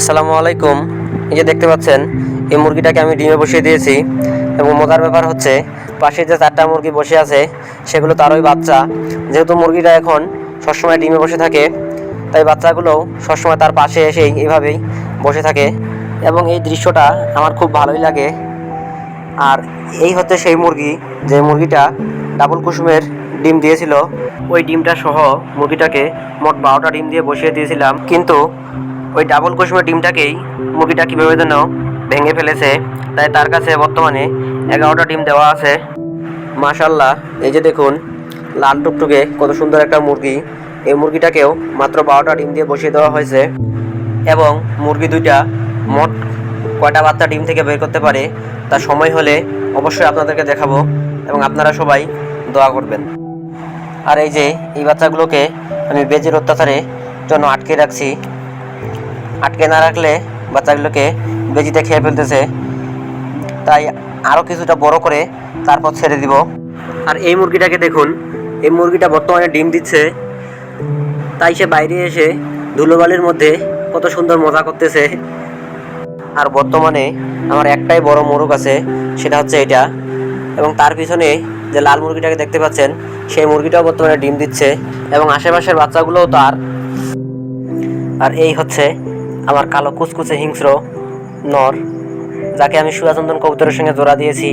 আসসালামু আলাইকুম। এই যে দেখতে পাচ্ছেন, এই মুরগিটাকে আমি ডিমে বসিয়ে দিয়েছি এবং মজার ব্যাপার হচ্ছে, পাশে যে চারটা মুরগি বসে আছে, সেগুলো তারই বাচ্চা। যেহেতু মুরগিটা এখন সবসময় ডিমে বসে থাকে, তাই বাচ্চাগুলোও সবসময় তার পাশে এসেই এইভাবেই বসে থাকে। এবং এই দৃশ্যটা আমার খুব ভালোই লাগে। আর এই হচ্ছে সেই মুরগি, যে মুরগিটা ডাবল কুসুমের ডিম দিয়েছিল। ওই ডিমটা সহ মুরগিটাকে মোট বারোটা ডিম দিয়ে বসিয়ে দিয়েছিলাম। কিন্তু ওই ডাবল কুসুমের ডিমটাকেই মুরগিটা কীভাবে যেন ভেঙে ফেলেছে, তাই তার কাছে বর্তমানে এগারোটা ডিম দেওয়া আছে। মাশাল্লাহ এই যে দেখুন, লাল টুকটুকে কত সুন্দর একটা মুরগি। এই মুরগিটাকেও মাত্র বারোটা ডিম দিয়ে বসিয়ে দেওয়া হয়েছে এবং মুরগি দুইটা মোট কয়টা বাচ্চা ডিম থেকে বের করতে পারে তার সময় হলে অবশ্যই আপনাদেরকে দেখাবো এবং আপনারা সবাই দোয়া করবেন। আর এই যে এই বাচ্চাগুলোকে আমি বেজের অত্যাচারে জন্য আটকে রাখছি আটকে না রাখলে বাচ্চাগুলোকে বেজিতে খেয়ে ফেলতেছে। তাই আরও কিছুটা বড় করে তারপর ছেড়ে দিব। আর এই মুরগিটাকে দেখুন, এই মুরগিটা বর্তমানে ডিম দিচ্ছে। তাই সে বাইরে এসে ধুলোবালির মধ্যে কত সুন্দর মজা করতেছে। আর বর্তমানে আমার একটাই বড় মোরগ আছে, সেটা হচ্ছে এটা। এবং তার পিছনে যে লাল মুরগিটাকে দেখতে পাচ্ছেন, সেই মুরগিটাও বর্তমানে ডিম দিচ্ছে। এবং আশেপাশের বাচ্চাগুলোও তার আর এই হচ্ছে আমার কালো কুচকুচে হিংস্র নর, যাকে আমি সুয়াচন্দন কবুতরের সঙ্গে জোড়া দিয়েছি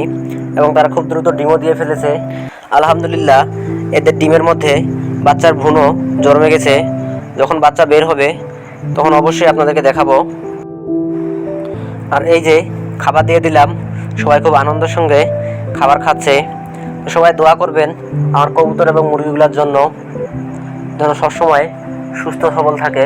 এবং তারা খুব দ্রুত ডিমও দিয়ে ফেলেছে। আলহামদুলিল্লাহ, এদের ডিমের মধ্যে বাচ্চার ভ্রূণও জন্মে গেছে। যখন বাচ্চা বের হবে, তখন অবশ্যই আপনাদেরকে দেখাবো। আর এই যে খাবার দিয়ে দিলাম, সবাই খুব আনন্দের সঙ্গে খাবার খাচ্ছে। সবাই দোয়া করবেন আমার কবুতর এবং মুরগিগুলোর জন্য, যেন সবসময় সুস্থ সবল থাকে।